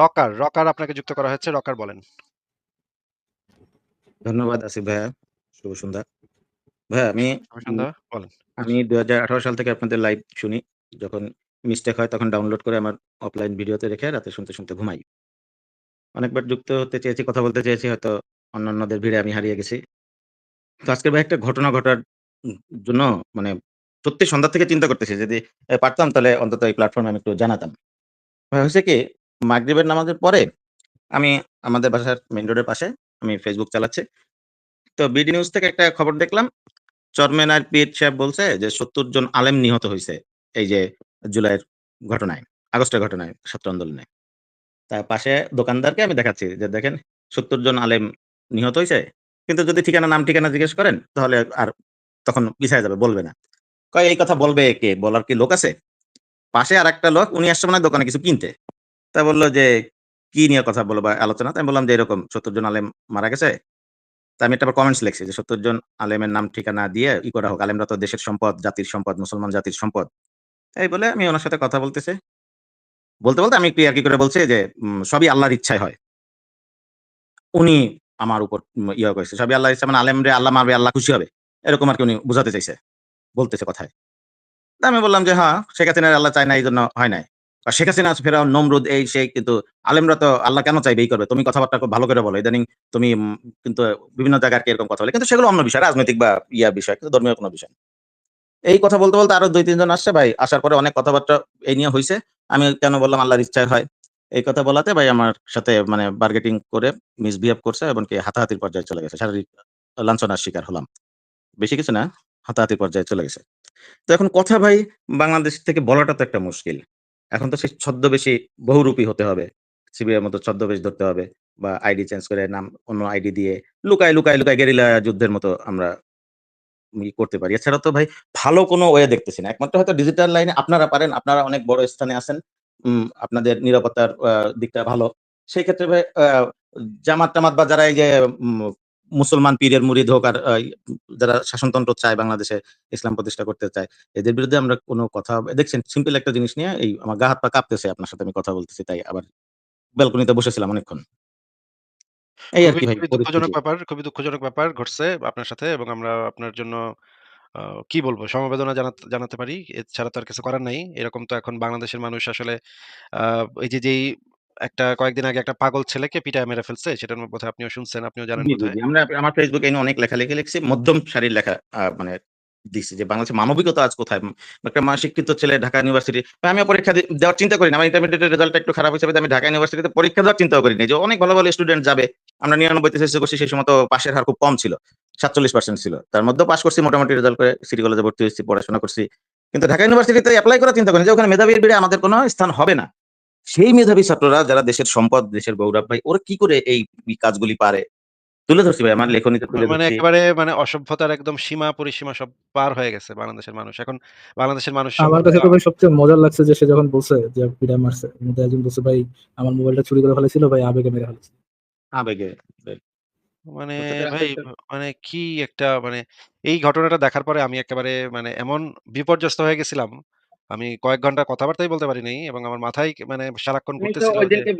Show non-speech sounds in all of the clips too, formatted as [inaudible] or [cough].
Rocker, rocker আপনাকে যুক্ত করা হয়েছে। রকার বলেন। ধন্যবাদ আসিফ ভাইয়া। শুভ সন্ধ্যা। ভাইয়া আমি। বলেন। আমি ২০১৮ সাল থেকে আপনাদের লাইভ শুনি। যখন মিস্টেক হয় তখন ডাউনলোড করে আমার অফলাইন ভিডিওতে রেখে রাতে শুনতে, শুনতে ঘুমাই। অনেকবার যুক্ত হতে চেয়েছি, কথা বলতে চেয়েছি হয়তো অন্যান্যদের ভিড়ে আমি হারিয়ে গেছি। তো আজকে ভাই একটা ঘটনা ঘটার জন্য মানে সত্যি সন্ধ্যা থেকে চিন্তা করতেছি যদি পারতাম তাহলে অন্তত এই প্ল্যাটফর্মে আমি একটু জানাতাম। হইছে কি মাগরিবের নামাজের পরে আমি আমাদের বাসার মেন রোডের পাশে আমি ফেসবুক চালাচ্ছি। তো বিডি নিউজ থেকে একটা খবর দেখলাম। চরমনার পীর সাহেব বলছে যে ৭০ জন আলেম নিহত হয়েছে এই যে জুলাইয়ের ঘটনায়, আগস্টের ঘটনায়, ছাত্র আন্দোলনে। তার পাশে দোকানদারকে আমি দেখাচ্ছি যে দেখেন ৭০ জন আলেম নিহত হয়েছে কিন্তু যদি ঠিকানা নাম ঠিকানা জিজ্ঞেস করেন তাহলে আর তখন পিছায়া যাবে, বলবে না। কয় এই কথা বলবে কে? বলার কি লোক আছে? পাশে আরেকটা লোক উনি আসছে মনে দোকানে কিছু কিনতে। তা বলল যে, "কি নিয়ে কথা বলব বা আলোচনা?" আমি বললাম যে, "এরকম ৭০ জন আলেম মারা গেছে।" তা আমি একটা কমেন্টস লিখছি যে ৭০ জন আলেমের নাম ঠিকানা দিয়ে ই করা হোক। আলেমরা তো দেশের সম্পদ, জাতির সম্পদ, মুসলমান জাতির সম্পদ। এই বলে আমি উনার সাথে কথা বলতেছি। বলতে, বলতে আমি একটু ইয়ার্কি করে বলছি যে, "সবই আল্লাহর ইচ্ছায় হয়।" উনি আমার উপর ইয়া করেছে। সবই আল্লাহর ইচ্ছা মানে আলেমরে আল্লাহ মারবে, আল্লাহ খুশি হবে। এরকম আর কি উনি বুঝাতে চাইছে। বলতেছে কথায়। তা আমি বললাম যে, "হ্যাঁ, শেখ হাসিনার আল্লাহ চায় না এই জন্য হয় নাই।" আর শেখ হাসিনা, ফেরাউন, নমরুদ এই সেই কিন্তু আলেমরা তো আল্লাহ কেন চাইবে? ই করবে। তুমি কথাবার্তা খুব ভালো করে বলো। ইদানিং তুমি কিন্তু বিভিন্ন জায়গায় আরকি এরকম কথা বলে। কিন্তু সেগুলো অন্য বিষয়, রাজনৈতিক বা ইয়া বিষয়, কিন্তু ধর্মীয় কোনো বিষয় এই কথা বলতে, বলতে আরও দুই তিনজন আসছে ভাই। আসার পরে অনেক কথাবার্তা এই নিয়ে হইছে। আমি কেন বললাম আল্লাহর ইচ্ছায় হয়। এই কথা বলাতে ভাই আমার সাথে মানে বার্গেটিং করে মিসবিহেভ করছে এবং কি হাতাহাতির পর্যায়ে চলে গেছে। শারীরিক লাঞ্ছনার শিকার হলাম। বেশি কিছু না, হাতাহাতির পর্যায়ে চলে গেছে। তো এখন কথা ভাই বাংলাদেশ থেকে বলাটা তো একটা মুশকিল। এখন তো সেই ছদ্মবেশী বহুরূপী হতে হবে। সিবিআইয়ের মতো ছদ্মবেশ ধরতে হবে বা আইডি চেঞ্জ করে নাম অন্য আইডি দিয়ে লুকায়, লুকায়, লুকায় গেরিলা যুদ্ধের মতো আমরা করতে পারি। এছাড়া তো ভাই ভালো কোনো ওয়ে দেখতেছি না। একমাত্র হয়তো ডিজিটাল লাইনে আপনারা পারেন, আপনারা অনেক বড় স্থানে আছেন। আপনাদের নিরাপত্তার দিকটা ভালো। সেই ক্ষেত্রে ভাই আ জামাত-টামাত বা যারা এই যে মুসলমান পীরের মুরিদ হোক আর যারা শাসনতন্ত্র চায় বাংলাদেশে ইসলাম প্রতিষ্ঠা করতে চায়, এদের বিরুদ্ধে আমরা কোনো কথা দেখছেন সিম্পল একটা জিনিস নিয়ে এই আমার গা হাত পা কাঁপতেছে আপনার সাথে আমি কথা বলতেছি তাই আবার ব্যালকনিতে বসেছিলাম অনেকক্ষণ। এই খুবই, আরকি ভাই দুঃখজনক ব্যাপার খুবই দুঃখজনক ব্যাপার ঘটছে আপনার সাথে এবং আমরা আপনার জন্য কি বলব? সমবেদনা জানাতে পারি। এছাড়া তো আর কিছু করার নাই। এরকম তো এখন বাংলাদেশের মানুষ আসলে এই যে যেই একটা কয়েকদিন আগে একটা পাগল ছেলেকে পিটায় মেরে ফেলছে, সেটার বোধহয় আপনিও শুনছেন, আপনিও জানেন। আমরা আমার ফেসবুকে এ নিয়ে অনেক লেখালেখি লিখছি। মধ্যম সারির লেখা মানে দিছি যে বাংলাদেশের মানবিকতা আজ কোথায়? একটা মা শিক্ষিত ছেলে ঢাকা ইউনিভার্সিটি আমিও পরীক্ষা দেওয়ার চিন্তা করি না। আমার ইন্টারমিডিয়েট এর রেজাল্টটা একটু খারাপ বিধায় আমি ঢাকা ইউনিভার্সিটিতে পরীক্ষা দেওয়ার চিন্তাও করি নাই। যে অনেক ভালো, ভালো স্টুডেন্ট যাবে। আমরা ৯৯ তে চেষ্টা করছি সেই সময় তো পাশের হার খুব কম ছিল। ৪৭% ছিল। তার মধ্যেও পাস করছি মোটামুটি রেজাল্ট করে সিটি কলেজে ভর্তি হয়েছি পড়াশোনা করছি। কিন্তু ঢাকা ইউনিভার্সিটিতে এপ্লাই করার চিন্তা করিনি যে ওখানে মেধাবীর ভিড়ে আমাদের কোনো স্থান হবে না। সেই মেধাবী ছাত্ররা যারা দেশের সম্পদ, দেশের গৌরব ভাই ওরা কি করে এই কাজগুলি পারে? তুলে ধরছি ভাই আমার লেখনীতে তুলে মানে একেবারে মানে অসভ্যতার একদম সীমা পরিসীমা সব পার হয়ে গেছে বাংলাদেশের মানুষ। এখন বাংলাদেশের মানুষ আমার কাছে তো ভাই সবচেয়ে মজার লাগছে যে সে যখন বলছে যে পিটায় মারছে। মধ্যে একজন বলছে, "ভাই আমার মোবাইলটা চুরি করে ফেলাইছিল ভাই আবেগে মেরে ফেলছে।" আবেগে। মানে ভাই মানে কি একটা মানে এই ঘটনাটা দেখার পরে আমি একেবারে মানে এমন বিপর্যস্ত হয়ে গেছিলাম। আমি কয়েক ঘণ্টা কথাবার্তাই বলতে পারি নাই এবং আমার মাথায় মানে সারাক্ষণ ঘুরতেছিল ঐদিনকে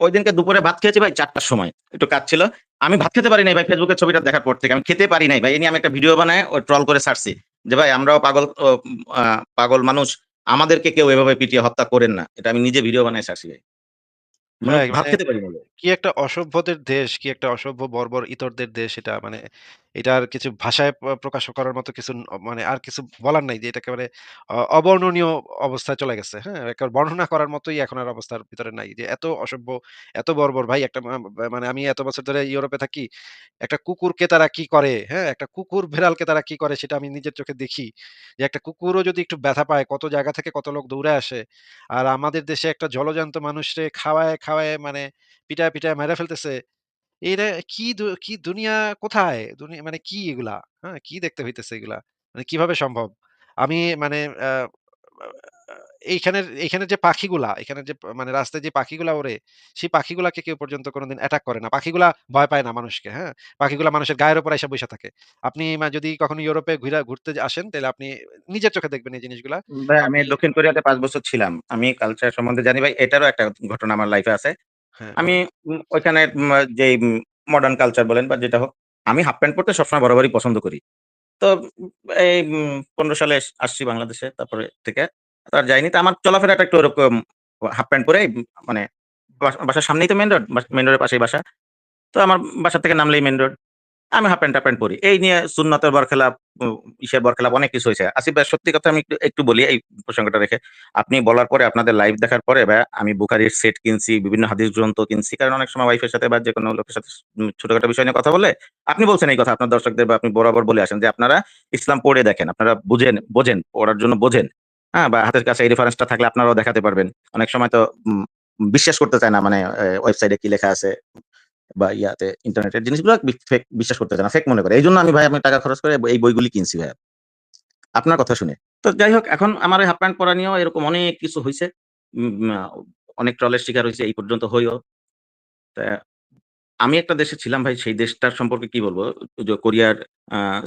ঐদিনকে দুপুরে ভাত খেয়েছি ভাই চারটার সময়। একটু কাজ ছিল। আমি ভাত খেতে পারি নাই ভাই ফেসবুকে ছবিটা দেখার পর থেকে। আমি খেতে পারি নাই ভাই। এই নিয়ে আমি একটা ভিডিও বানায় ও ট্রল করে ছাড়ছি। যে ভাই আমরাও পাগল পাগল মানুষ। আমাদেরকে কেউ এভাবে পিটিয়ে হত্যা করেন না। এটা আমি নিজে ভিডিও বানায় ভাই। মানে ভাত মানে খেতে পারি ভাই। কি একটা অসভ্যদের দেশ, কি একটা অসভ্য বর্বর ইতরদের দেশ এটা। মানে এটার কিছু ভাষায় প্রকাশ করার মতো কিছু মানে আর কিছু বলার নাই যে এটা একেবারে অবর্ণনীয় অবস্থায় চলে গেছে। হ্যাঁ? বর্ণনা করার মতোই এখন আর অবস্থার ভিতরে নাই। যে এত অসভ্য, এত বর্বর ভাই একটা মানে আমি এত বছর ধরে ইউরোপে থাকি। একটা কুকুরকে তারা কি করে, হ্যাঁ? একটা কুকুর বেড়ালকে তারা কি করে সেটা আমি নিজের চোখে দেখি। যে একটা কুকুরও যদি একটু ব্যথা পায় কত জায়গা থেকে কত লোক দৌড়ে আসে। আর আমাদের দেশে একটা জলজান্ত মানুষরে খাওয়ায়, খাওয়ায় মানে পিটায়, পিটায় মেরে ফেলতেছে। এটা কি কি দুনিয়া কোথায়? দুনিয়া মানে কি এগুলা? হ্যাঁ? কি দেখতে হইতেছে এগুলা? মানে কীভাবে সম্ভব? আমি মানে এইখানের এইখানের যে পাখিগুলা, এখানের যে মানে রাস্তায় যে পাখিগুলা ওড়ে, সেই পাখিগুলাকে কেউ পর্যন্ত কোনদিন অ্যাটাক করে না। পাখিগুলা ভয় পায় না মানুষকে, হ্যাঁ? পাখিগুলা মানুষের গায়ের উপর আইসা বইসা থাকে। আপনি যদি কখনো ইউরোপে ঘুইরা ঘুরতে আসেন, তাইলে আপনি নিজের চোখে দেখবেন এই জিনিসগুলা। ভাই আমি দক্ষিণ কোরিয়াতে ৫ বছর ছিলাম। আমি কালচার সম্বন্ধে জানি ভাই। এটারও একটা ঘটনা আমার লাইফে আছে। হ্যাঁ। আমি ওইখানে যে মডার্ন কালচার বলেন বা যেটা হোক, আমি হাফ প্যান্ট পরতে সবসময় বরাবরই পছন্দ করি। তো এই পনেরো সালে আসছি বাংলাদেশে তারপরে থেকে। তার আর যাইনি। তো আমার চলাফেরাটা একটু ওরকম হাফ প্যান্ট পরে মানে বাসা বাসার সামনেই তো মেন রোড। মেন রোডের পাশেই বাসা। তো আমার বাসা থেকে নামলেই মেন রোড। আমি হাফ প্যান্ট, প্যান্ট পরি। এই নিয়ে সুন্নতের বরখেলাপ, ইসের বরখেলাপ অনেক কিছু হয়েছে আসিফ ভাই সত্যি কথা আমি একটু একটু বলি এই প্রসঙ্গটা রেখে। আপনি বলার পরে আপনাদের লাইভ দেখার পরে ভাইয়া আমি বুখারীর সেট কিনছি, বিভিন্ন হাদিস গ্রন্থ কিনছি। কারণ অনেক সময় ওয়াইফের সাথে বা যেকোনো লোকের সাথে ছোটখাটো বিষয় নিয়ে কথা বলে আপনি বলছেন এই কথা আপনার দর্শকদের বা আপনি বরাবর বলে আসেন যে আপনারা ইসলাম পড়ে দেখেন। আপনারা বুঝেন বোঝেন, পড়ার জন্য বোঝেন। হ্যাঁ? বা হাতের কাছে এই রেফারেন্সটা থাকলে আপনারাও দেখাতে পারবেন। অনেক সময় তো বিশ্বাস করতে চায় না মানে ওয়েবসাইটে কি লেখা আছে বা ইয়াতে ইন্টারনেটের জিনিসগুলো ফেক বিশ্বাস করতে না। ফেক মনে করে। এই জন্য আমি ভাই আমি টাকা খরচ করে এই বইগুলি কিনছি ভাইয়া। আপনার কথা শুনে। তো যাই হোক, এখন আমার হাফ প্যান্ট পরা নিয়েও এরকম অনেক কিছু হয়েছে অনেক ট্রলের শিকার হয়েছে এই পর্যন্ত হইও। তা আমি একটা দেশে ছিলাম ভাই, সেই দেশটার সম্পর্কে কি বলব? যে কোরিয়ার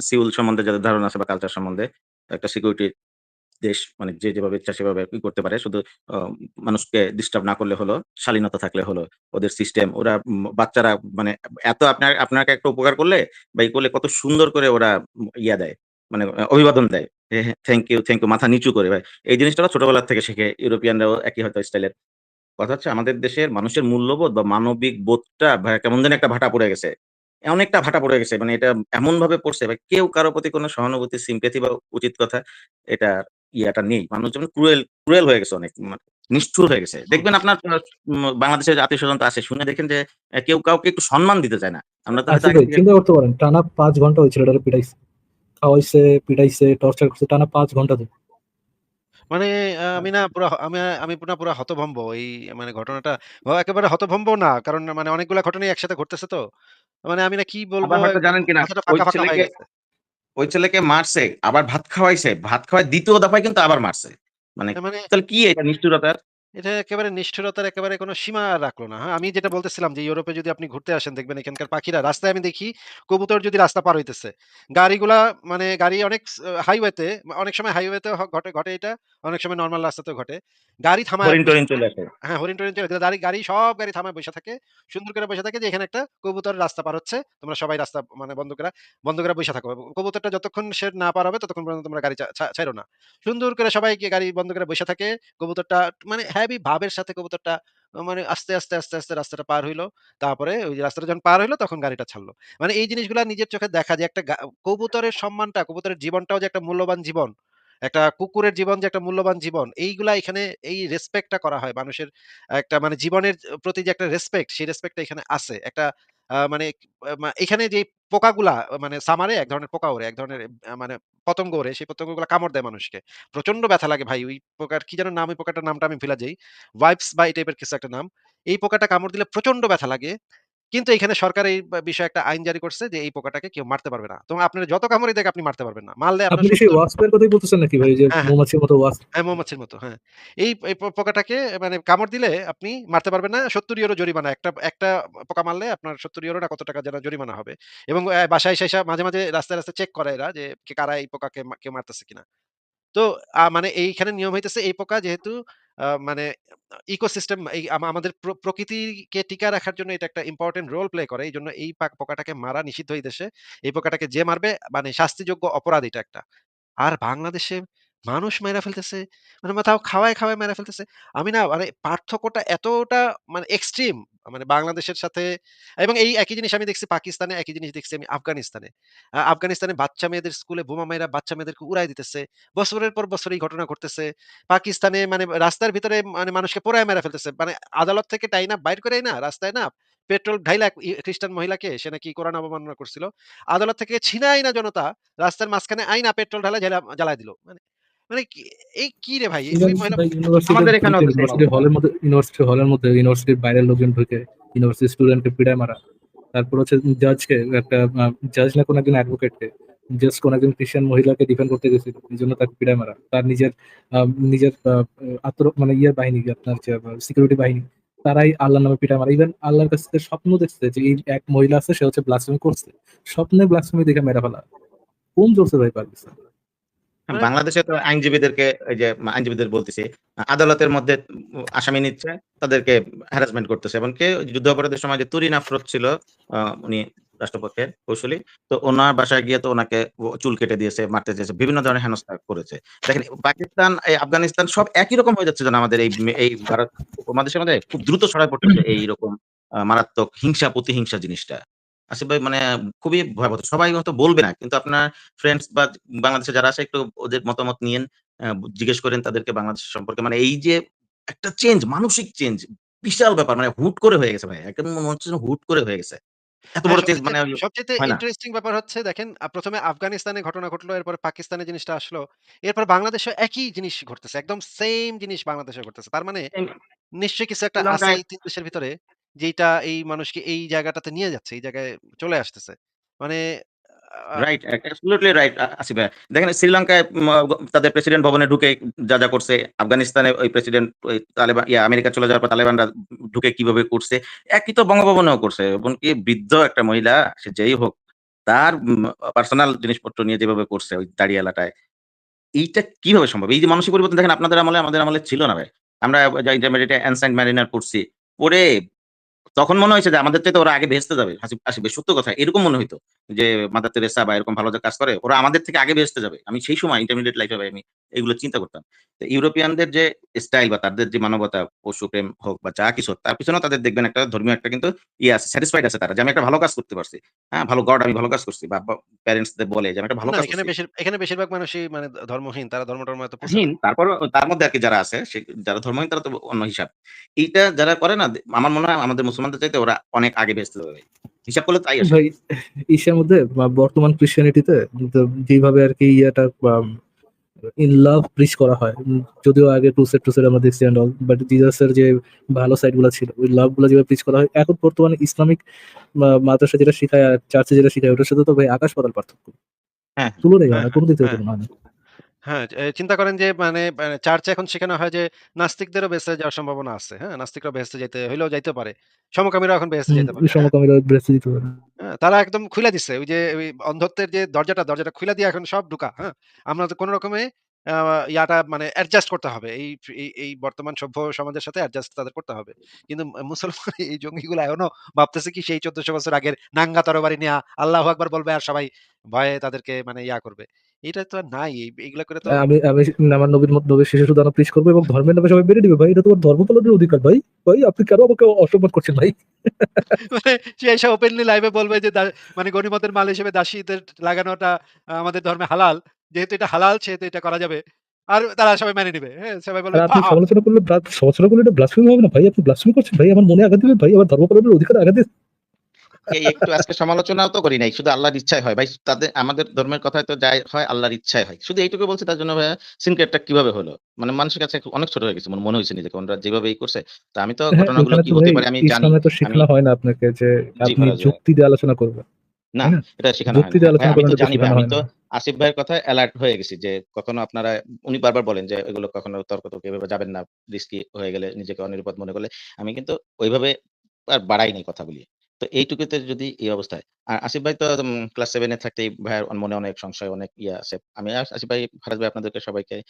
সিউল সম্বন্ধে, যাদের ধারণা আছে বা কালচার সম্বন্ধে, একটা সিকিউরিটি দেশ মানে যে যেভাবে ইচ্ছা সেভাবে কি করতে পারে। শুধু মানুষকে ডিস্টার্ব না করলে হলো, শালীনতা থাকলে হলো। ওদের সিস্টেম ওরা বাচ্চারা মানে এত আপনার আপনাকে একটা উপকার করলে বা ই করলে কত সুন্দর করে ওরা ইয়া দেয়। মানে অভিবাদন দেয়। থ্যাংক ইউ, থ্যাংক ইউ মাথা নিচু করে ভাই। এই জিনিসটা ওরা ছোটবেলা থেকে শেখে। ইউরোপিয়ানরাও একই হয়তো স্টাইলের। কথা হচ্ছে আমাদের দেশের মানুষের মূল্যবোধ বা মানবিক বোধটা কেমন যেন একটা ভাটা পড়ে গেছে। অনেকটা ভাটা পড়ে গেছে। মানে এটা এমন ভাবে পড়ছে কেউ কারও প্রতি কোনো সহানুভূতি, sympathy বা উচিত কথা এটা ইয়াটা নেই। মানুষ যেমন ক্রুয়েল, ক্রুয়েল হয়ে গেছে অনেক। মানে নিষ্ঠুর হয়ে গেছে। দেখবেন আপনার বাংলাদেশের আত্মীয়স্বজন তো আছে। শুনে দেখেন যে কেউ কাউকে একটু সম্মান দিতে চায় না। আমরা থেকে চিন্তা করতে পারেন টানা ৫ ঘণ্টা ওই ছেলেটারে পিটাইছে। খাওয়াইছে, পিটাইছে, টর্চার করছে টানা ৫ ঘণ্টা ধরে। মানে আমি না পুরা আমি আমি না পুরা হতভম্ব। এই মানে ঘটনাটা একেবারে হতভম্ব না। কারণ মানে অনেকগুলা ঘটনাই একসাথে ঘটতেছে তো। মানে আমি না কি বলব জানেন কিনা ওই ছেলেকে মারছে, আবার ভাত খাওয়াইছে। ভাত খাওয়ায় দ্বিতীয় দফায় কিন্তু আবার মারছে। মানে মানে তাহলে কি এটা নিষ্ঠুরতার? এটা একেবারে নিষ্ঠুরতার একেবারে কোনো সীমা রাখল না। হ্যাঁ? আমি যেটা বলতেছিলাম যে ইউরোপে যদি আপনি ঘুরতে আসেন দেখবেন এখানকার পাখিরা রাস্তায় আমি দেখি কবুতর যদি রাস্তা পার হইতেছে। গাড়িগুলা মানে গাড়ি অনেক হাইওয়েতে অনেক সময় হাইওয়েতেও হ ঘটে ঘটে এটা। অনেক সময় নরমাল রাস্তাতেও ঘটে। গাড়ি থামায় হরিণ-টরিণ চলে আসে। হ্যাঁ, হরিণ-টরিণ চলে গাড়ি গাড়ি সব গাড়ি থামায় বসে থাকে। সুন্দর করে বইসা থাকে যে এখানে একটা কবুতরের রাস্তা পার হচ্ছে। তোমরা সবাই রাস্তা মানে বন্ধ কইরা বন্ধ করে বইসা থাকো। কবুতরটা যতক্ষণ সে না পার হবে ততক্ষণ পর্যন্ত তোমরা গাড়ি চা ছা ছাইড়ো না। সুন্দর করে সবাই গাড়ি বন্ধ করে বইসা থাকে। কবুতরটা মানে হেভি ভাবের সাথে কবুতরটা মানে আস্তে, আস্তে, আস্তে, আস্তে রাস্তাটা পার হইল। তারপরে ওই রাস্তাটা যখন পার হইল তখন গাড়িটা ছাড়লো। মানে এই জিনিসগুলা নিজের চোখে দেখা যায় একটা কবুতরের সম্মানটা, কবুতরের জীবনটাও যে একটা মূল্যবান জীবন। একটা কুকুরের জীবন যে একটা মূল্যবান জীবন। এইগুলা এখানে এই রেসপেক্টটা করা হয়। মানুষের একটা মানে জীবনের প্রতি যে একটা রেসপেক্ট, সেই রেসপেক্টটা এখানে আছে। একটা আ মানে এখানে যে পোকাগুলা মানে সামারে এক ধরনের পোকা ওড়ে, এক ধরনের মানে পতঙ্গ ওরে সেই পতঙ্গগুলা কামড় দেয় মানুষকে। প্রচণ্ড ব্যথা লাগে ভাই। ওই পোকার কি যেন নাম? ওই পোকাটার নামটা আমি ভুইলা যাই। ওয়াইপস বা এই টাইপের কিছু একটা নাম। এই পোকাটা কামড় দিলে প্রচণ্ড ব্যথা লাগে। কিন্তু এখানে সরকার এই বিষয়ে একটা আইন জারি করছে যে এই পোকাটাকে কেউ মারতে পারবে না। তো আপনার যত কামড়ই দেখ আপনি মারতে পারবেন না। মারলে আপনি সেই ৭০ কথাই বলতেছেন নাকি ভাই? যে হ্যাঁ, হ্যাঁ। মৌমাছির মতো ওয়াস্প? হ্যাঁ, মৌমাছির মতো, হ্যাঁ। এই এই পোকাটাকে মানে কামড় দিলে আপনি মারতে পারবেন না। ৭০ ইউরো জরিমানা। একটা একটা পোকা মারলে আপনার ৭০ ইউরো না কত টাকা যেন জরিমানা হবে। এবং বাসায় এসে মাঝে, মাঝে রাস্তায়, রাস্তায় চেক করে এরা যে কারা এই পোকাকে কেউ মারতেছে কিনা। তো মানে এইখানে নিয়ম হইতেছে এই পোকা যেহেতু মানে ইকোসিস্টেম এই আমাদের প্র, প্রকৃতিকে টিকা রাখার জন্য এটা একটা ইম্পর্টেন্ট রোল প্লে করে। এই জন্য এই পাক পোকাটাকে মারা নিষিদ্ধ এই দেশে। এই পোকাটাকে যে মারবে মানে শাস্তিযোগ্য অপরাধ এটা একটা। আর বাংলাদেশে মানুষ মাইরা ফেলতেছে। মানে তাও খাওয়ায়, খাওয়ায় মাইরা ফেলতেছে। আমি না মানে পার্থক্যটা এতটা মানে এক্সট্রিম মানে বাংলাদেশের সাথে এবং এই একই জিনিস আমি দেখছি পাকিস্তানে, একই জিনিস দেখছি আমি আফগানিস্তানে। আফগানিস্তানে বাচ্চা মেয়েদের স্কুলে বোমা মাইরা বাচ্চা মেয়েদেরকে উড়ায় দিতেছে। বছরের পর বছর এই ঘটনা ঘটতেছে। পাকিস্তানে মানে রাস্তার ভিতরে মানে মানুষকে পোড়ায় মেরা ফেলতেছে। মানে আদালত থেকে টাইনা বাইর করে না রাস্তায় না পেট্রোল ঢাইলা ই খ্রিস্টান মহিলাকে সে নাকি কোরআন অবমাননা করছিল। আদালত থেকে ছিনাই না জনতা রাস্তার মাঝখানে আইনা পেট্রোল ঢালা জ্বালা জ্বালায় দিল। মানে মানে এই কি রে ভাই? ইউনিভার্সিটিতে আমাদের same ইউনিভার্সিটি হলের মধ্যে ইউনিভার্সিটি হলের মধ্যে ইউনিভার্সিটির বাইরের লোকজন ঢুকে ইউনিভার্সিটি স্টুডেন্টকে পিটায় মারা। তারপর হচ্ছে জাজকে একটা জাজ না কোন একজন অ্যাডভোকেটকে জাস্ট কোন একজন খ্রিস্টান মহিলাকে ডিফেন্ড করতে গেছিল। এজন্য তাকে পিটায় মারা। তার নিজের নিজের আত্ম মানে ইয়ে বাহিনী আপনার যে সিকিউরিটি বাহিনী তারাই আল্লাহর নামে পিটায় মারা। ইভেন আল্লাহর কাছ থেকে স্বপ্ন দেখছে যে এই এক মহিলা আছে সে হচ্ছে ব্লাসফেমি করছে। স্বপ্নে ব্লাসফেমি দেখে মেরে ফেলা। কোন জোরছে ভাই পাকিস্তান? হ্যাঁ, মানে বাংলাদেশে তো আইনজীবীদেরকে এই যে আইনজীবীদের বলতেছি, আদালতের মধ্যে আসামি নিচ্ছে, তাদেরকে হ্যারাসমেন্ট করতেছে। এমনকি যুদ্ধাপরাধের সময় যে তুরিন আফরত ছিল, উনি রাষ্ট্রপক্ষের কৌশলী। তো ওনার বাসায় গিয়ে তো ওনাকে চুল কেটে দিয়েছে, মারতে চেয়েছে। বিভিন্ন ধরনের হেনস্থা করেছে। দেখেন পাকিস্তান, এই আফগানিস্তান সব একই রকম হয়ে যাচ্ছে যেন আমাদের এই এই ভারত উপমহাদেশের মধ্যে খুব দ্রুত ছড়ায় পড়তেছে [clears throat] এইরকম মারাত্মক হিংসা, প্রতিহিংসা জিনিসটা। ভাই মানে খুবই ভয়াবহ। সবাই হয়তো বলবে না। কিন্তু আপনার ফ্রেন্ডস বা বাংলাদেশে যারা আছে একটু ওদের মতামত নিয়েন, জিজ্ঞেস করেন তাদেরকে বাংলাদেশ সম্পর্কে। মানে এই যে একটা চেঞ্জ, মানসিক চেঞ্জ, বিশাল ব্যাপার। মানে হুট করে হয়ে গেছে ভাই। একদম মনে হচ্ছে হুট করে হয়ে গেছে। এত হ্যাঁ, বড় চেঞ্জ মানে সবচাইতে ইন্টারেস্টিং ব্যাপার হচ্ছে দেখেন আ ১ম এ আফগানিস্তানে ঘটনা ঘটলো, এরপর পাকিস্তানে জিনিসটা আসলো। এরপর বাংলাদেশে একই জিনিস ঘটতেছে। একদম সেম জিনিস বাংলাদেশে ঘটতেছে। তার মানে নিশ্চয়ই কিছু একটা আছে এই ৩ দেশের ভিতরে যেইটা এই মানুষকে এই জায়গাটাতে নিয়ে যাচ্ছে। এই জায়গায় চলে আসতেছে। মানে right, uh absolutely right Asif. দেখেন শ্রীলঙ্কায় তাদের প্রেসিডেন্ট ভবনে ঢুকে যা, যা করছে, আফগানিস্তানে ওই প্রেসিডেন্ট ওই তালেবান ইয়া আমেরিকা চলে যাওয়ার পর তালেবানরা ঢুকে কীভাবে করছে, একই তো বঙ্গভবনেও করছে। এমনকি বৃদ্ধ একটা মহিলা, সে যেই হোক, তার পার্সোনাল জিনিসপত্র নিয়ে যেভাবে করছে ওই দাড়িয়ালাটায়, এইটা কীভাবে সম্ভব? এই যে মানসিক পরিবর্তন দেখেন আপনাদের আমলে, আমাদের আমলে ছিল না ভাই। আমরা ইন্টারমিডিয়েটে অ্যানসাইন্ট মারিনার পড়ছি। পড়ে তখন মনে হয়েছে যে আমাদের চাইতে ওরা আগে ভেস্তে যাবে। হাসি আসবে সত্য কথা। এরকম মনে হইতো যে মাদার তেরেসা বা এরকম ভালো যে কাজ করে, ওরা আমাদের থেকে আগে বেহেশতে যাবে। আমি সেই সময় ইন্টারমিডিয়েট লাইফে ভাই আমি এগুলো চিন্তা করতাম। তো ইউরোপিয়ানদের যে স্টাইল বা তাদের যে মানবতা, পশুপ্রেম হোক বা যা কিছু তার পিছনেও তাদের দেখবেন একটা ধর্মীয় একটা কিন্তু ইয়ে আছে, স্যাটিসফাইড আছে তারা যে আমি একটা ভালো কাজ করতে পারছি। হ্যাঁ, ভালো গড আমি ভালো কাজ করছি বা বা প্যারেন্টস দের বলে যে আমি একটা ভালো কাজ এখানে। এখানে বেশিরভাগ মানুষই মানে ধর্মহীন। তারা ধর্ম-টর্ম এত হীন, তারপর তার মধ্যে আর কি যারা আছে, সে যারা ধর্মহীন তারা তো অন্য হিসাব। এইটা যারা করে না, আমার মনে হয় আমাদের মুসলমানদের চাইতে ওরা অনেক আগে বেহেশতে যাবে। হিসাব করলে তাই আসে। ভাই ইসের মধ্যে বা বর্তমান ক্রিশ্চিয়ানিটিতে যেভাবে আরকি ইয়েটা বাম ইন লাভ প্রিচ করা হয়। যদিও আগে টুসেড টুসেড আমরা দেখছি অ্যান্ড অল। বাট জিসাসের যে ভালো সাইডগুলা ছিল, ওই লাভগুলা যেভাবে প্রিচ করা হয়, এখন বর্তমানে ইসলামিক মাদ্রাসা যেটা শিখায় আর চার্চে যেটা শেখায় ওটার সাথে তো ভাই আকাশ-পাতাল পার্থক্য। হ্যাঁ, তুলনাই হয় হ্যাঁ, না। হ্যাঁ, দিক থেকে। তুলনা হয় না। হ্যাঁ, এ চিন্তা করেন যে মানে মানে চার্চে এখন শেখানো হয় যে নাস্তিকদেরও বেহেশতে যাওয়ার সম্ভাবনা আছে। হ্যাঁ? নাস্তিকরাও বেহেশতে যাইতে হইলেও যাইতে পারে। সমকামীরাও এখন বেহেশতে হুম, যাইতে পারে। হ্যাঁ? সমকামীরা বেহেশতে যেতে পারে। হ্যাঁ, তারা একদম খুইলা দিছে। ওই যে ওই অন্ধত্বের যে দরজাটা, দরজাটা খুইলা দিয়ে এখন সব ঢুকা। হ্যাঁ? আমরা তো কোন রকমে আ ইয়াটা মানে অ্যাডজাস্ট করতে হবে। এই এই এই বর্তমান সভ্য সমাজের সাথে অ্যাডজাস্ট তাদের করতে হবে। কিন্তু মুসলমান এই জঙ্গিগুলা এখনও ভাবতেছে কি সেই ১৪০০ বছর আগের নাঙ্গা তরবারি নিয়া আল্লাহু আকবার বলবে আর সবাই ভয়ে তাদেরকে মানে ইয়া করবে। এটা তো আর নাই। এগুলা করে তো আমি আমি আমার নবীর মত নবীর শিশু সুদানা প্রিচ করব এবং ধর্মের নামে সবাই মেনে নিবে ভাই। এটা তোমার ধর্ম পালনের অধিকার ভাই। ভাই আপনি কেন আমাকে অসম্মান করছেন ভাই? মানে সে এসে ওপেনলি লাইভে বলবে যে মানে গনিমতের মাল হিসেবে দাসীদের লাগানোটা আমাদের ধর্মে হালাল। যেহেতু এটা হালাল সেহেতু এটা করা যাবে। আর তারা সবাই মেনে নিবে। হ্যাঁ? সবাই বলবে আপনি সমালোচনা করলে সমালোচনা করলে এটা ব্লাসফেমি হবে না ভাই? আপনি ব্লাসফেমি করছেন ভাই। আমার মনে আঘাত দিবেন ভাই। আমার ধর্ম পালনের অধিকারে আঘাত দিচ্ছেন। এই একটু আজকে সমালোচনাও তো করি নাই। শুধু আল্লাহর ইচ্ছায় হয়। ভাই তাদের আমাদের ধর্মের কথায় তো যাই হয় আল্লাহর ইচ্ছায় হয়। শুধু এইটুকু বলছি তার জন্য সিনক্রেটটা কীভাবে হলো? মানে মানুষের কাছে অনেক ছোট হয়ে গেছে। মনে মনে হইছে নিজেকে ওনারা যেভাবেই করছে। তো আমি তো হ্যাঁ, ঘটনাগুলো কি হতে পারে আমি জানি। তো হয় না আপনাকে যে আপনি যুক্তি দিয়ে আলোচনা করবেন। না, এটা শেখানো হয় আমি তো জানি আমি তো আসিফ ভাইয়ের কথায় এলার্ট হয়ে গেছি যে কখনো আপনারা উনি বারবার বলেন যে এগুলো কখনো তর্ক-তর্ক এভাবে যাবেন না। রিস্কি হয়ে গেলে নিজেকে অনিরাপদ মনে করলে। আমি কিন্তু ওইভাবে আর বাড়াই নাই কথাগুলি। তো এইটুকুতে যদি এই অবস্থায় আর আসিফ ভাই তো ক্লাস সেভেনে থাকতেই ভাইয়ের মনে অনেক সংশয়, অনেক ইয়ে আছে। আমি আসিফ ভাই, ফারাজ ভাই আপনাদেরকে সবাইকে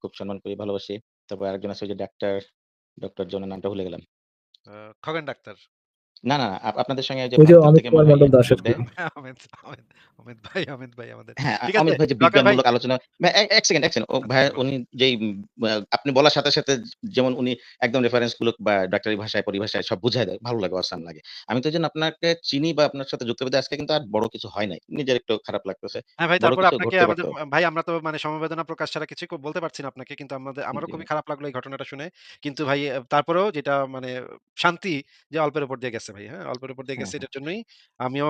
খুব সম্মান করি, ভালোবাসি। তারপর আরেকজন আছে যে ডাক্তার, ডক্টর জনের নামটা ভুলে গেলাম। খগেন ডাক্তার। না, না, আপনাদের সঙ্গে যে [laughs] অমিত ভাই, অমিত ভাই আমাদের। হ্যাঁ, ঠিক অমিত আছে, ভাই বিজ্ঞানমূলক আলোচনা এক সেকেন্ড, এক সেকেন্ড। ভাই উনি যেই আপনি বলার সাথে, সাথে যেমন উনি একদম রেফারেন্সগুলো বা ডাক্তারি ভাষায়, পরিভাষায় সব বুঝায় দেয়। ভালো লাগে, অসাম লাগে। আমি তো এইজন্য আপনাকে চিনি বা আপনার সাথে যুক্ত আজকে কিন্তু আর বড় কিছু হয় নাই। নিজের একটু খারাপ লাগতেছে। হ্যাঁ ভাই, তারপরে আপনাকে ভাই আমরা তো মানে সমবেদনা প্রকাশ ছাড়া কিছু বলতে পারছি না আপনাকে। কিন্তু আমাদের আমারও খুবই খারাপ লাগল এই ঘটনাটা শুনে। কিন্তু ভাই তারপরেও যেটা মানে শান্তি যে অল্পের উপর দিয়ে গেছে ভাই। হ্যাঁ? অল্পের উপর দিয়ে হ্যাঁ, গেছে হ্যাঁ। এটার জন্যই আমিও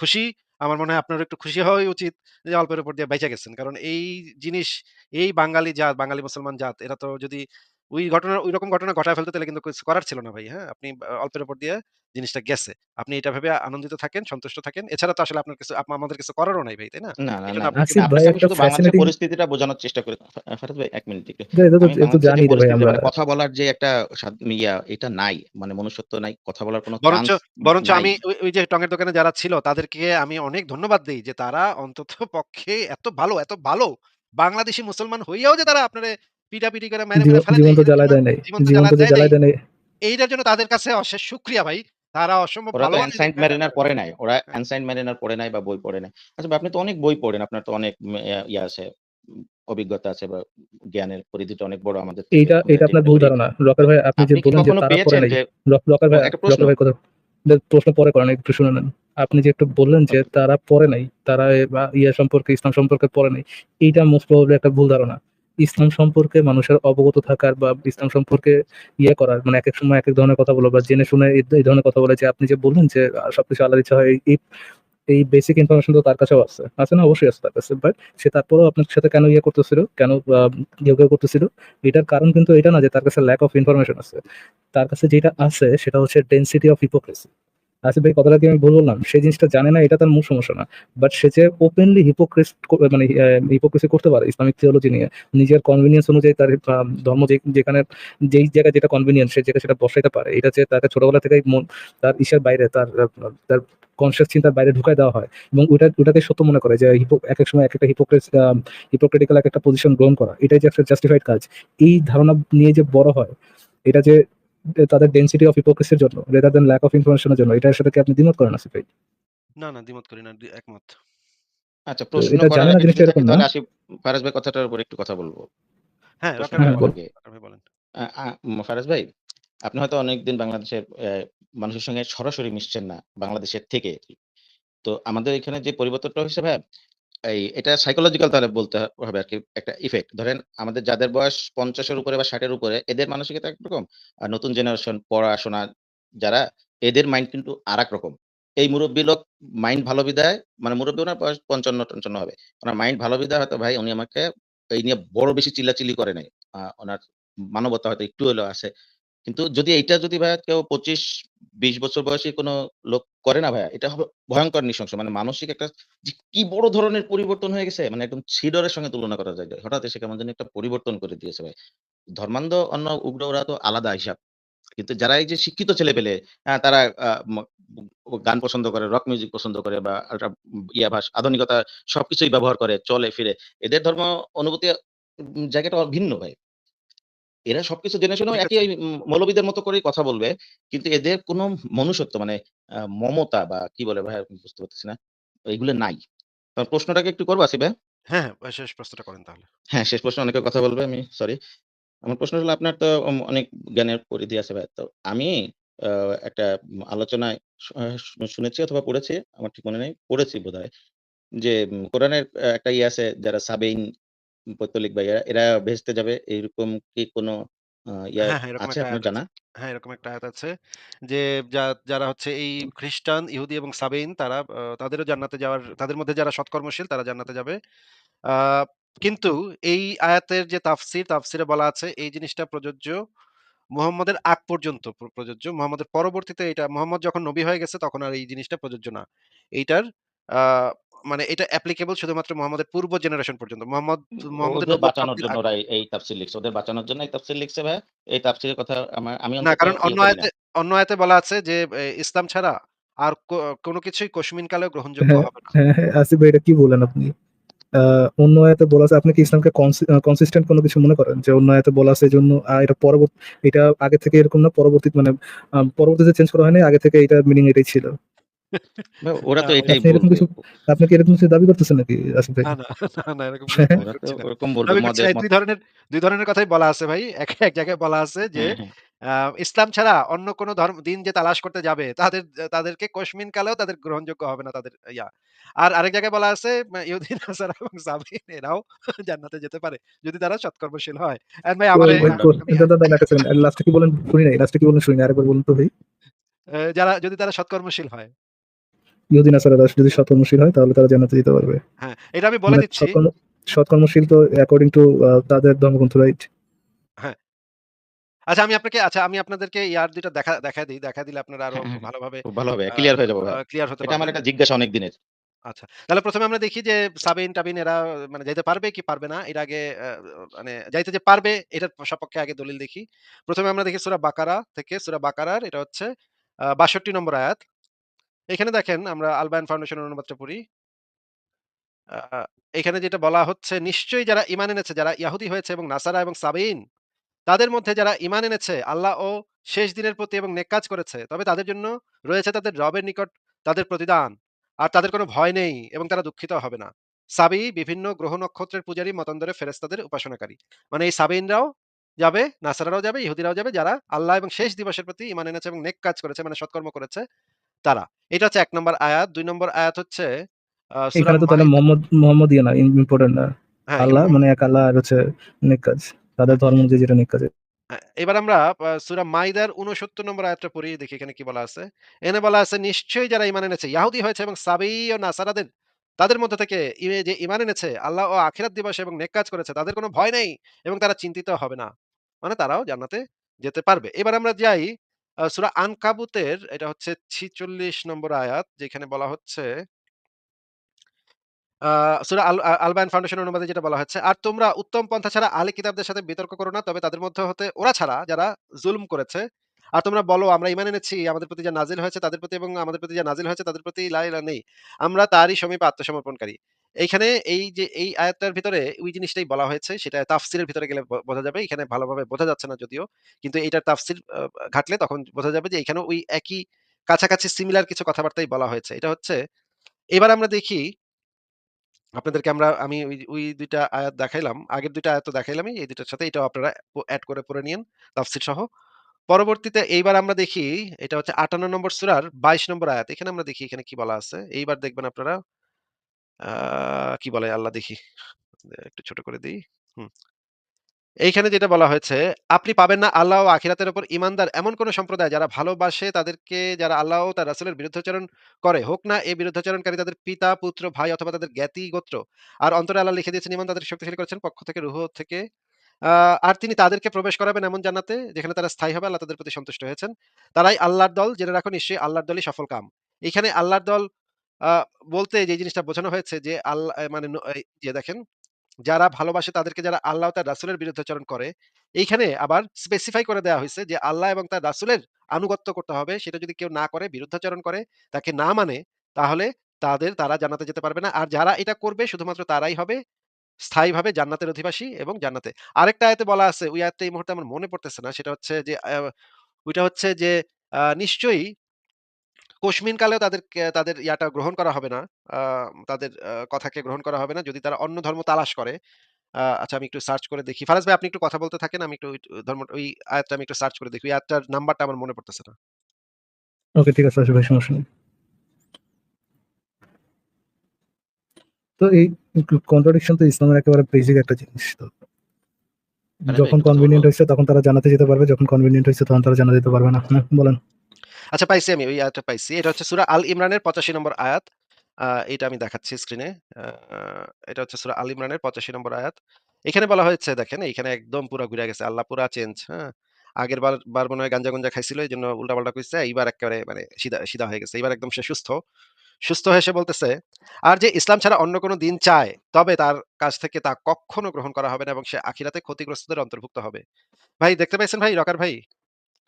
খুশি। আমার মনে হয় আপনার একটু খুশি হওয়াই উচিত যে অল্পের উপর দিয়ে বেঁচে গেছেন। কারণ এই জিনিস এই বাঙালি জাত, বাঙালি মুসলমান জাত এরা তো যদি ওই ঘটনা ঐরকম ঘটনা ঘটায় ফেলতে তাহলে কিন্তু কিছু করার ছিল না ভাই, হ্যাঁ? আপনি অল্পের উপর দিয়ে জিনিসটা গেছে। আপনি এটা ভেবে আনন্দিত থাকেন, সন্তুষ্ট থাকেন। এছাড়া তো আসলে আপনার কিছু আমাদের কিছু করারও নাই ভাই, তাই না? পরিস্থিতিটা বোঝানোর চেষ্টা করি। ফারাজ ভাই ১ মিনিট একটু। এটা এটা তো বাংলাদেশের জানি ভাই আমরা। কথা বলার যে একটা ইয়া এটা নাই। মানে মনুষ্যত্ব নাই। কথা বলার কোনো বরঞ্চ বরঞ্চ আমি ওই ওই যে টঙের দোকানে যারা ছিল তাদেরকে আমি অনেক ধন্যবাদ দেই যে তারা অন্তত পক্ষে এত ভালো, এত ভালো বাংলাদেশি মুসলমান হইয়াও যে তারা আপনারে পিটাপিটি করে মেরে, মেরে ফেলে জীবন্ত জ্বালায় দেয় নাই। জীবন্ত জ্বালায় দেয় নাই। এইটার জন্য তাদের কাছে অশেষ শুকরিয়া ভাই। তারা অসম্ভব ভালো অ্যানসাইন্ট পড়ে নাই। ওরা। অ্যানসাইন্ট পড়ে নাই বা বই পড়ে নাই। আচ্ছা আপনি তো অনেক বই পড়েন। আপনার তো অনেক ইয়া আছে, অভিজ্ঞতা আছে বা জ্ঞানের পরিধিটা অনেক বড় আমাদের। এইটা এটা আপনার ভুল ধারণা। রকের ভাই আপনি যে বললেন যে তারা পড়ে নাই। রকের ভাই প্রশ্ন। ভাই কথা প্রশ্ন পরে করেন একটু শুনে নেন। আপনি যে একটু বললেন যে তারা পড়ে নাই। তারা ইয়া সম্পর্কে ইসলাম সম্পর্কে পড়ে নাই। এইটা মোস্ট প্রবাবলি একটা ভুল ধারণা। ইসলাম সম্পর্কে মানুষের অবগত থাকার বা ইসলাম সম্পর্কে ইয়ে করার মানে এক এক সময় একেক ধরনের কথা বলা বা জেনে শুনে এই ধরনের কথা বলে যে আপনি যে বললেন যে সবকিছু আল্লাহর ইচ্ছা হয় এই এই বেসিক ইনফরমেশন তো তার কাছেও আছে। আছে না? অবশ্যই আছে তার কাছে। বাট সে তারপরেও আপনার সাথে কেন ইয়ে করতেছিল? কেন আ ঘেউ, ঘেউ করতেছিল? এটার কারণ কিন্তু এটা না যে তার কাছে ল্যাক অফ ইনফরমেশন আছে। তার কাছে যেটা আছে সেটা হচ্ছে ডেনসিটি অফ হিপোক্রিসি। আসিফ ভাই কথাটা কি আমি ভুল বললাম? সে জিনিসটা জানে না এটা তার মূল সমস্যা না। বাট সে যে ওপেনলি হিপোক্রিস মানে হিপোক্রেসি করতে পারে ইসলামিক থিওলজি নিয়ে। নিজের কনভিনিয়েন্স অনুযায়ী তার ধর্ম যেখানে যেই জায়গায় যেটা কনভিনিয়েন্স সে জায়গায় সেটা বসাইতে পারে। এটা যে তাকে ছোটবেলা থেকেই তার ইসের বাইরে তার তার কনসিয়াস চিন্তার বাইরে ঢুকায় দেওয়া হয়। এবং ওইটা ওটাকে সত্য মনে করে যে হিপো এক সময় একেকটা হিপোক্রিস আ হিপোক্রিটিক্যাল একেকটা পজিশন গ্রহণ করা। এটাই যে একটা জাস্টিফাইড কাজ। এই ধারণা নিয়ে যে বড় হয়, এটা যে তাদের ডেনসিটি অফ হিপোক্রিসির জন্য rather than lack of information এর জন্য এটার সাথে কি আপনি দ্বিমত করেন আসিফ ভাই? না, না দ্বিমত করি না। একমত। আচ্ছা প্রশ্ন এটা জানে না জিনিসটা এরকম না। আসিফ ফারাজ ভাই কথাটার উপর একটু কথা বলব হ্যাঁ, ভাই হ্যাঁ, বলুন। ফারাজ ভাই, আপনি হয়তো অনেকদিন বাংলাদেশের মানুষের সঙ্গে সরাসরি মিশছেন না, বাংলাদেশের থেকে। তো আমাদের এখানে যে পরিবর্তনটা হইছে ভাইয়া, এই, এটা সাইকোলজিক্যাল তাহলে বলতে হবে আরকি একটা ইফেক্ট। ধরেন আমাদের যাদের বয়স ৫০ এর উপরে বা ষাটের উপরে, এদের মানসিকতা একরকম। আর নতুন জেনারেশন পড়াশোনা, যারা, এদের মাইন্ড কিন্তু আরেক রকম। এই মুরব্বি লোক মাইন্ড ভালো বিধায় মানে মুরব্বী ওনার বয়স ৫৫-৫৫ হবে। ওনার মাইন্ড ভালো বিদায় হয়তো ভাই, উনি আমাকে এই নিয়ে বড় বেশি চিল্লাচিল্লি করে নাই। আ উনার মানবতা হয়তো একটু হলেও আছে। কিন্তু যদি এইটা যদি ভাইয়া কেউ ২৫-২০ বছর বয়সী কোনো লোক করে না ভাইয়া, এটা হবে ভয়ংকর নৃশংস। মানে মানসিক একটা কি বড় ধরনের পরিবর্তন হয়ে গেছে মানে একদম ছিডরের সঙ্গে তুলনা করা যায়। হঠাৎ এসে কেমন জানি একটা পরিবর্তন করে দিয়েছে ভাই। ধর্মান্ধ অন্য উগ্র ওরা তো আলাদা হিসাব। কিন্তু যারা এই যে শিক্ষিত ছেলেপেলে আ তারা গান পছন্দ করে, রক মিউজিক পছন্দ করে বা আল্ট্রা ইয়া ভাস আধুনিকতা সবকিছুই ব্যবহার করে, চলে ফিরে। এদের ধর্ম অনুভূতি জায়গাটা ভিন্ন ভাই। এরা সবকিছু জেনে শুনেও একই ওই মৌলবীদের মতো করেই কথা বলবে। কিন্তু এদের কোনো মনুষ্যত্ব মানে মমতা বা কি বলে ভাইয়া বুঝতে পারতেছি না। এগুলো নাই। প্রশ্নটাকে একটু করব ভাইয়া? হ্যাঁ, হ্যাঁ, শেষ প্রশ্নটা করেন তাহলে। হ্যাঁ, শেষ প্রশ্নে অনেকে কথা বলবে আমি সরি। আমার প্রশ্ন হলো আপনার তো অনেক জ্ঞানের পরিধি আছে ভাইয়া। তো আমি একটা আলোচনায় শুনেছি অথবা পড়েছি, আমার ঠিক মনে নেই। পড়েছি বোধহয়। যে কোরআনের একটা ইয়ে আছে যারা সাবেইন, পৈত্তলিক বা এরা, এরা বেহেশতে যাবে এরকম কি কোনো ইয়া হ্যাঁ, হ্যাঁ, এরকম আছে একটা আপনার আয়াত জানা? আছে। হ্যাঁ, এরকম একটা আয়াত আছে যে যা যারা হচ্ছে এই খ্রিস্টান, ইহুদি এবং সাবেইন তারা আ তাদেরও জান্নাতে যাওয়ার তাদের মধ্যে যারা সৎকর্মশীল তারা জান্নাতে যাবে। আ কিন্তু এই আয়াতের যে তাফসির, তাফসিরে বলা আছে এই জিনিসটা প্রযোজ্য মুহাম্মদের আগ পর্যন্ত প্র প্রযোজ্য। মুহাম্মদের পরবর্তীতে এটা মুহাম্মদ যখন নবী হয়ে গেছে তখন আর এই জিনিসটা প্রযোজ্য না। এইটার আ মানে এটা অ্যাপ্লিকেবল শুধুমাত্র মুহাম্মদের পূর্ব জেনারেশন পর্যন্ত। মুহাম্মদ মুহাম্মদের বাঁচানোর জন্য ওরা এই, তাফসীর লিখছে। ওদের বাঁচানোর জন্য এই তাফসীর লিখছে ভাইয়া। এই তাফসীরের কথা আমা আমি না, কারণ ইয়ে অন্য আয়াতে অন্য আয়াতে বলা আছে যে ইসলাম ছাড়া আর কোনো কিছুই কশমিন কালেও গ্রহণযোগ্য হ্যাঁ, হবে না। হ্যাঁ, হ্যাঁ, আসিফ ভাই এটা কি বলেন আপনি? অন্য আয়াতে বলা আছে আপনি কি ইসলামকে কনসিস্টেন্ট কোনো কিছু মনে করেন? যে অন্য আয়াতে বলা আছে এজন্য আ এটা পরবর্তী এটা আগে থেকে এরকম না পরবর্তী মানে পরবর্তীতে চেঞ্জ করা হয়নি। আগে থেকে এটা মিনিং এটাই ছিল। ওরা তো এটাই এরকম। কিছু আপনি কি এরকম কিছু দাবি করতেছেন নাকি আসিফ ভাই? না, না, এরকম না। ওরকম বলবে ২ ধরনের ২ ধরনের কথাই বলা আছে ভাই। এক এক জায়গায় বলা আছে যে হ্যাঁ, হ্যাঁ। ইসলাম ছাড়া অন্য কোন ধর্ম দিন যে তালাশ করতে যাবে তাদের তাদেরকে কশমিন কালেও তাদের গ্রহণযোগ্য হবে না তাদের ইয়া। আর আরেক জায়গায় বলা আছে ইহুদি, [laughs] নাসারা এবং সাবিন এরাও জান্নাতে যেতে পারে। যদি তারা সৎকর্মশীল হয়। এখন ভাই দাদা লাস্টে কি বললেন শুনি নাই। লাস্টে কি বললেন শুনি আরেকবার বলুন তো ভাই। যারা যদি তারা সৎকর্মশীল হয়। ইহুদি নাসারারা যদি সৎকর্মশীল হয় তাহলে তারা জান্নাতে যেতে পারবে। হ্যাঁ, এটা আমি বলে মানে দিচ্ছি। সৎকর্মশীল তো অ্যাকর্ডিং টু তাদের ধর্মগ্রন্থ রাইট? হ্যাঁ। আচ্ছা আমি আপনাকে আচ্ছা আমি আপনাদেরকে ইয়ার ২ টা দেখা দেখায় দেই। দেখায় দিলে আপনারা আরও হ্যাঁ, হ্যাঁ। ভালোভাবে ভালো হবে। ক্লিয়ার হয়ে যাব। ক্লিয়ার হতে এটা আমার একটা জিজ্ঞাসা অনেক দিনের। আচ্ছা। তাহলে ১ম এ আমরা দেখি যে সাবিন-টাবিন এরা মানে যাইতে পারবে কি পারবে না? এর আগে মানে যাইতে যে পারবে এটার সপক্ষে আগে দলিল দেখি। প্রথমে আমরা দেখি সুরা বাকারা থেকে সুরা বাকারার এটা হচ্ছে ৬২ নম্বর আয়াত। এখানে দেখেন আমরা আল বায়ান ফাউন্ডেশনের অনুবাদটা পড়ি। এখানে যেটা বলা হচ্ছে, নিশ্চয়ই যারা ঈমান এনেছে, যারা ইয়াহুদী হয়েছে এবং নাসারা এবং সাবিঈন, তাদের মধ্যে যারা ঈমান এনেছে আল্লাহ ও শেষ দিনের প্রতি এবং নেক কাজ করেছে, তবে তাদের জন্য রয়েছে তাদের রবের নিকট তাদের প্রতিদান। আর তাদের কোনো ভয় নেই এবং তারা দুঃখিত হবে না। সাবি বিভিন্ন গ্রহ নক্ষত্রের পূজারী মতান্তরে ফেরেশতাদের উপাসনাকারী। মানে এই সাবিঈনরাও যাবে, নাসারারাও যাবে, ইহুদিরাও যাবে যারা আল্লাহ এবং শেষ দিবসের প্রতি ঈমান এনেছে এবং নেক কাজ করেছে মানে সৎকর্ম করেছে তারা। এটা হচ্ছে ১ নম্বর আয়াত। ২ নম্বর আয়াত হচ্ছে এখানে তো তাহলে মাইদা মোহাম্মদ মোহাম্মদীয় না, ইম্পোর্টেন্ট না। হ্যাঁ, আল্লাহ মানে এক আল্লাহ আর হচ্ছে নেক কাজ। তাদের ধর্ম অনুযায়ী যেটা নেক কাজ। এবার আমরা সূরা মাইদার ৬৯ নম্বর আয়াতটা পড়ি দেখি এখানে কি বলা আছে। এখানে বলা আছে নিশ্চয়ই যারা ঈমান এনেছে, ইয়াহুদী হয়েছে এবং সাবী ও নাসারাদের তাদের মধ্য থেকে যে ইমান এনেছে আল্লাহ ও আখিরাত দিবস এবং নেক কাজ করেছে তাদের কোনো ভয় নেই এবং তারা চিন্তিত হবে না। মানে তারাও জান্নাতে যেতে পারবে। এবার আমরা যাই সূরা আনকাবুতের এটা হচ্ছে ৪৬ নম্বর আয়াত যেখানে বলা হচ্ছে সূরা আল আল অনুবাদে যেটা বলা হচ্ছে, "আর তোমরা উত্তম পন্থা ছাড়া আহলে কিতাবদের সাথে বিতর্ক করো না। তবে তাদের মধ্যে হতে ওরা ছাড়া যারা জুলুম করেছে। আর তোমরা বলো আমরা ঈমান এনেছি আমাদের প্রতি যা নাজিল হয়েছে তাদের প্রতি এবং আমাদের প্রতি যা নাজিল হয়েছে তাদের প্রতি লা ইলাহা নেই। আমরা তারই সমীপে আত্মসমর্পণকারী।" এইখানে এই যে, এই আয়াতটার ভিতরে ওই জিনিসটাই বলা হয়েছে, সেটা তাফসিরের ভিতরে গেলে বোঝা যাবে। এখানে ভালোভাবে বোঝা যাচ্ছে না যদিও। কিন্তু এইটার তাফসির ঘাটলে তখন বোঝা যাবে যে এখানেও ওই একই কাছাকাছি সিমিলার কিছু কথাবার্তাই বলা হয়েছে। এটা হচ্ছে, এবার আমরা দেখি, আপনাদেরকে আমরা, আমি ওই ২ আয়াত দেখাইলাম। আগের ২ টা আয়াত তো দেখাইলামই। এই ২ টার সাথে এটাও আপনারা এড করে পড়ে নিয়েন তাফসির সহ। পরবর্তীতে এইবার আমরা দেখি, এটা হচ্ছে ৫৮ নম্বর সূরার ২২ নম্বর আয়াত। এখানে আমরা দেখি এখানে কি বলা আছে। এইবার দেখবেন আপনারা কি বলে আল্লাহ দেখি। একটু ছোট করে দেই। হুম। এইখানে যেটা বলা হয়েছে, আপনি পাবেন না আল্লাহ ও আখিরাতের উপর ঈমানদার এমন কোন সম্প্রদায় যারা ভালোবাসে তাদেরকে যারা আল্লাহ ও তার রাসূলের বিরুদ্ধাচরণ করে। হোক না এই বিরুদ্ধাচরণকারী তাদের পিতা, পুত্র, ভাই অথবা তাদের জ্ঞাতি গোত্র। আর অন্তরে আল্লাহ লিখে দিয়েছেন ইমান তাদের শক্তিশালী করেছেন পক্ষ থেকে রুহ থেকে। আর তিনি তাদেরকে প্রবেশ করাবেন এমন জান্নাতে যেখানে তারা স্থায়ী হবে আল্লাহ তাদের প্রতি সন্তুষ্ট হয়েছেন। তারাই আল্লাহর দল জেনে রাখো নিশ্চয়ই আল্লাহর দলই সফল কাম। এখানে আল্লাহর দল বলতে যে জিনিসটা বোঝানো হয়েছে যে আল্লাহ মানে যে দেখেন যারা ভালোবাসে তাদেরকে যারা আল্লাহ তার রাসূলের বিরুদ্ধাচরণ করে, এইখানে আবার স্পেসিফাই করে দেয়া হইছে যে আল্লাহ এবং তার রাসূলের আনুগত্য করতে হবে। সেটা যদি কেউ না করে, বিরুদ্ধাচরণ করে, তাকে না মানে, তাহলে তাদের তারা জান্নাতে যেতে পারবে না। আর যারা এটা করবে শুধুমাত্র তারাই হবে স্থায়ীভাবে জান্নাতের অধিবাসী এবং জান্নাতে। আরেকটা আয়াতে বলা আছে, ওই আয়াতটা এই মুহূর্তে আমার মনে পড়তেছে না। সেটা হচ্ছে যে ওইটা হচ্ছে যে নিশ্চয়ই কোশমিন কালেও তাদেরকে তাদের ইয়াটা গ্রহণ করা হবে না। তাদের কথাকে গ্রহণ করা হবে না যদি তারা অন্য ধর্ম তালাশ করে। আচ্ছা আমি একটু সার্চ করে দেখি। ফারাজ ভাই আপনি একটু কথা বলতে থাকেন। আমি একটু ধর্ম ওই আয়াতটা আমি একটু সার্চ করে দেখি। ওই আয়াতটার নাম্বারটা আমার মনে পড়তেছে না। ওকে ঠিক আছে, ভাই সমস্যা নেই। তো এই কন্ট্রাডিকশন তো ইসলামের একেবারে বেসিক একটা জিনিস তো। যখন কনভিনিয়েন্ট হয়েছে তখন তারা জানাতে যেতে পারবে, যখন কনভিনিয়েন্ট হয়েছে তখন তারা জান্নাতে যেতে পারবে না। হুম, বলেন। আচ্ছা পাইছি আমি ওই আয়াতটা পাইছি। এটা হচ্ছে সূরা আল ইমরানের ৮৫ নম্বর আয়াত। এটা আমি দেখাচ্ছি স্ক্রিনে। এটা হচ্ছে সূরা আল ইমরানের ৮৫ নম্বর আয়াত। এখানে বলা হয়েছে দেখেন এইখানে একদম পুরা ঘুইরা গেছে। আল্লাহ পুরা চেঞ্জ, হ্যাঁ? আগের বার বার মনে হয় গাঞ্জা-গুঞ্জা খাইছিল এজন্য উল্টা-পাল্টা কইছে। এইবার এক্কেবারে মানে সিধা সিধা হয়ে গেছে। এইবার একদম সে সুস্থ। সুস্থ হয়ে সে বলতেছে, "আর যে ইসলাম ছাড়া অন্য কোন দিন চায়, তবে তার কাছ থেকে তা কক্ষনো গ্রহণ করা হবে না এবং সে আখিরাতে ক্ষতিগ্রস্তদের অন্তর্ভুক্ত হবে।" ভাই দেখতে পাইছেন ভাই রকার ভাই?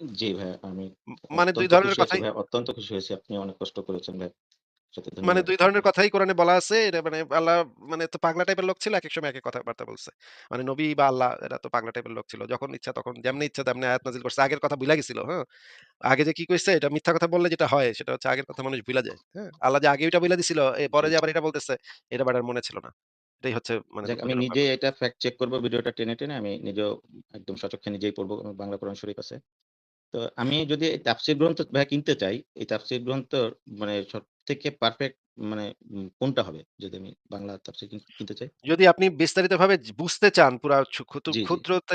জি ভাই, আমি মানে ২ অত্যন্ত ধরনের খুশি আছি কথাই। অত্যন্ত খুশি হয়েছি। আপনি অনেক কষ্ট করেছেন মানে ধন্যবাদ ২ ধরনের কথাই কোরআনে বলা আছে। এটা মানে আল্লাহ মানে তো পাগলা টাইপের লোক ছিল। একেক সময় একেক কথাবার্তা বলছে। মানে নবী বা আল্লাহ এরা তো পাগলা টাইপের লোক ছিল। যখন ইচ্ছা তখন যেমনি ইচ্ছা তেমনি আয়াত নাযিল করছে। আগের কথা ভুইলা গেছিল, হ্যাঁ? আগে যে কি কইছে এটা মিথ্যা কথা বললে যেটা হয় সেটা হচ্ছে আগের কথা মানুষ ভুইলা যায়। হ্যাঁ? আল্লাহ যে আগে ওইটা বইলা দিছিল, এ পরে যে আবার এটা বলতেছে, এটা বেটার মনে ছিল না। এটাই হচ্ছে মানে যাক আমি দুঃখজনক নিজে ব্যাপার। এটা ফ্যাক্ট চেক করব ভিডিওটা টেনে, টেনে আমি নিজেও একদম স্বচক্ষে নিজেই পড়ব। বাংলা কোরআন শরীফ আছে। তো আমি যদি এই তাফসীর গ্রন্থ ভাইয়া কিনতে চাই, এই তাফসীর গ্রন্থ মানে সবথেকে পারফেক্ট মানে উম কোনটা হবে? যদি আমি বাংলা তাফসীর কিন কিনতে চাই? যদি আপনি বিস্তারিতভাবে জ বুঝতে চান পুরা ছু ক্ষুদ্র জি,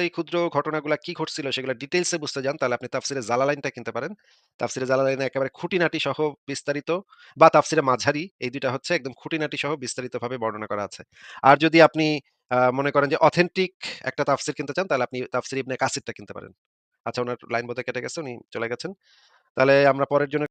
ক্ষুদ্র ঘটনাগুলা কি ঘটছিল সেগুলা ডিটেইলস বুঝতে চান তাহলে আপনি তাফসিরে জালালাইনটা কিনতে পারেন। তাফসিরে জালালাইনে একেবারে খুঁটিনাটি সহ বিস্তারিত বা তাফসিরে মাঝারি এই ২ টা হচ্ছে একদম খুঁটিনাটি সহ বিস্তারিতভাবে বর্ণনা করা আছে। আর যদি আপনি আ মনে করেন যে অথেন্টিক একটা তাফসির কিনতে চান তাহলে আপনি তাফসির ইবনে কাসিরটা কিনতে পারেন। আচ্ছা ওনার লাইন বোধহয় কেটে গেছে। উনি চলে গেছেন। তাহলে আমরা পরের জনের